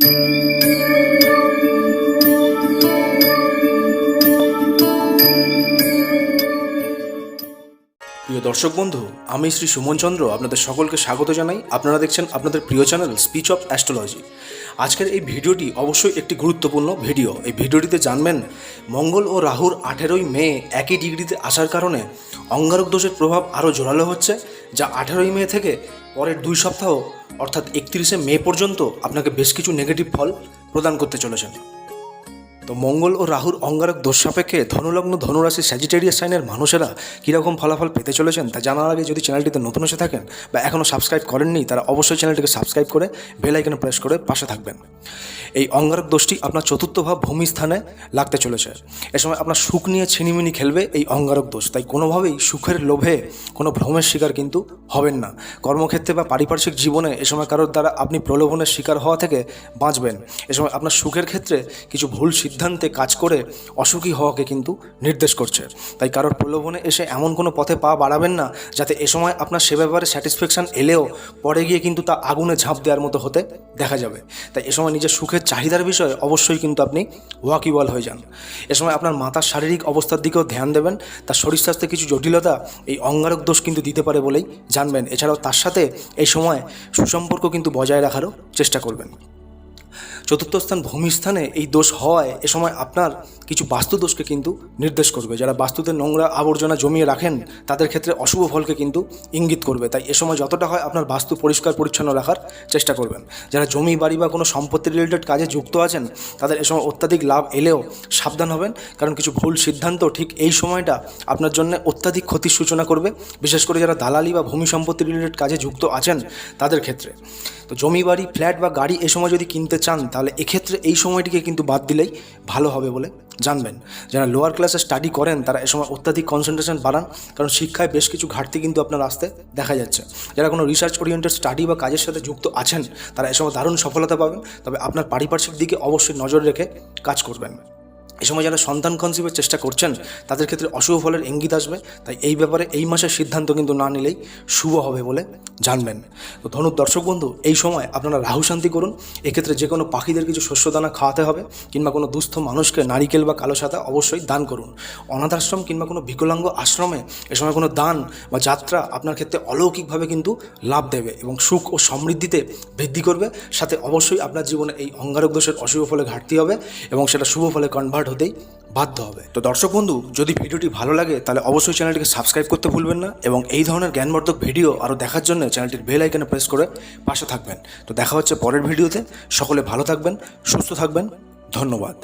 嗯。দর্শক বন্ধু, আমি শ্রী সুমন চন্দ্র, আপনাদের সকলকে স্বাগত জানাই। আপনারা দেখছেন আপনাদের প্রিয় চ্যানেল স্পিচ অফ অ্যাস্ট্রোলজি। আজকের এই ভিডিওটি অবশ্যই একটি গুরুত্বপূর্ণ ভিডিও। এই ভিডিওটিতে জানবেন, মঙ্গল ও রাহুর আঠেরোই মে একই ডিগ্রিতে আসার কারণে অঙ্গারক দোষের প্রভাব আরও জোরালো হচ্ছে, যা আঠেরোই মে থেকে পরের দুই সপ্তাহ, অর্থাৎ একত্রিশে মে পর্যন্ত আপনাকে বেশ কিছু নেগেটিভ ফল প্রদান করতে চলেছেন তো মঙ্গল ও রাহুর অঙ্গারক দোষ সাপেক্ষে ধনুলগ্ন ধনুরাশি স্যাজিটেরিয়াস সাইনের মানুষেরা কীরকম ফলাফল পেতে চলেছেন তা জানার আগে যদি চ্যানেলটিতে নতুন এসে থাকেন বা এখনও সাবস্ক্রাইব করেননি, তারা অবশ্যই চ্যানেলটিকে সাবস্ক্রাইব করে বেল প্রেস করে পাশে থাকবেন। এই অঙ্গারক দোষটি আপনার চতুর্থ ভাব ভূমি স্থানে লাগতে চলেছে। এ সময় আপনার সুখ নিয়ে ছিনিমিনি খেলবে এই অঙ্গারক দোষ। তাই কোনোভাবেই সুখের লোভে কোনো ভ্রমের শিকার কিন্তু হবেন না। কর্মক্ষেত্রে বা পারিপার্শ্বিক জীবনে এ সময় কারোর দ্বারা আপনি প্রলোভনের শিকার হওয়া থেকে বাঁচবেন। এ সময় আপনার সুখের ক্ষেত্রে কিছু ভুল কাজ করে অসুখী হওয়াকে কিন্তু নির্দেশ করছে। তাই কারোর প্রলোভনে এসে এমন কোনো পথে পা বাড়াবেন না, যাতে এ সময় আপনার সে ব্যাপারে স্যাটিসফ্যাকশান এলেও পরে গিয়ে কিন্তু তা আগুনে ঝাঁপ দেওয়ার মতো হতে দেখা যাবে। তাই এ সময় নিজের সুখের চাহিদার বিষয়ে অবশ্যই কিন্তু আপনি ওয়াকিবল হয়ে যান। এ সময় আপনার মাতার শারীরিক অবস্থার দিকেও ধ্যান দেবেন, তার শরীর স্বাস্থ্যে কিছু জটিলতা এই অঙ্গারক দোষ কিন্তু দিতে পারে বলেই জানবেন। এছাড়াও তার সাথে এই সময় সুসম্পর্ক কিন্তু বজায় রাখারও চেষ্টা করবেন। চতুর্থ স্থান ভূমিস্থানে এই দোষ হওয়ায় এ সময় আপনার কিছু বাস্তু দোষকে কিন্তু নির্দেশ করবে। যারা বাস্তুতে নোংরা আবর্জনা জমিয়ে রাখেন, তাদের ক্ষেত্রে অশুভ ফলকে কিন্তু ইঙ্গিত করবে। তাই এ সময় যতটা হয় আপনার বাস্তু পরিষ্কার পরিচ্ছন্ন রাখার চেষ্টা করবেন। যারা জমি, বাড়ি বা কোনো সম্পত্তি রিলেটেড কাজে যুক্ত আছেন, তাদের এ সময় অত্যাধিক লাভ এলেও সাবধান হবেন। কারণ কিছু ভুল সিদ্ধান্ত ঠিক এই সময়টা আপনার জন্য অত্যাধিক ক্ষতির সূচনা করবে। বিশেষ করে যারা দালালি বা ভূমি সম্পত্তি রিলেটেড কাজে যুক্ত আছেন, তাদের ক্ষেত্রে। তো জমি বাড়ি, ফ্ল্যাট বা গাড়ি এ সময় যদি কিনতে চান, তাহলে এক্ষেত্রে এই সময়টিকে কিন্তু বাদ দিলেই ভালো হবে বলে জানবেন। যারা লোয়ার ক্লাসে স্টাডি করেন, তারা এ সময় অত্যাধিক কনসেন্ট্রেশন বাড়ান, কারণ শিক্ষায় বেশ কিছু ঘাটতি কিন্তু আপনার আসতে দেখা যাচ্ছে। যারা কোনো রিসার্চ ওরিয়েন্টেড স্টাডি বা কাজের সাথে যুক্ত আছেন, তারা এ সময় দারুণ সফলতা পাবেন, তবে আপনার পারিপার্শ্বিক দিকে অবশ্যই নজর রেখে কাজ করবেন। এই সময় যারা সন্তান কনসিভের চেষ্টা করছেন, তাদের ক্ষেত্রে অশুভ ফলের ইঙ্গিত আসবে। তাই এই ব্যাপারে এই মাসের সিদ্ধান্ত কিন্তু না নিলেই শুভ হবে বলে জানবেন। তো ধনুর দর্শক বন্ধু, এই সময় আপনারা রাহু শান্তি করুন। এক্ষেত্রে যে কোনো পাখিদের কিছু শস্যদানা খাওয়াতে হবে, কিংবা কোনো দুস্থ মানুষকে নারিকেল বা কালো সাদা অবশ্যই দান করুন। অনাথ আশ্রম কিংবা কোনো বিকলাঙ্গ আশ্রমে এ সময় কোনো দান বা যাত্রা আপনার ক্ষেত্রে অলৌকিকভাবে কিন্তু লাভ দেবে এবং সুখ ও সমৃদ্ধিতে বৃদ্ধি করবে। সাথে অবশ্যই আপনার জীবনে এই অঙ্গারক দোষের অশুভ ফলে ঘাটতি হবে এবং সেটা শুভ ফলে কনভার্ট হতেই বাধ্য হবে। তো দর্শক বন্ধু, যদি ভিডিওটি ভালো লাগে, তাহলে অবশ্যই চ্যানেলটিকে সাবস্ক্রাইব করতে ভুলবেন না এবং এই ধরনের জ্ঞানবর্ধক ভিডিও আরও দেখার জন্য চ্যানেলটির বেল আইকনে প্রেস করে পাশে থাকবেন। তো দেখা হচ্ছে পরের ভিডিওতে। সকলে ভালো থাকবেন, সুস্থ থাকবেন। ধন্যবাদ।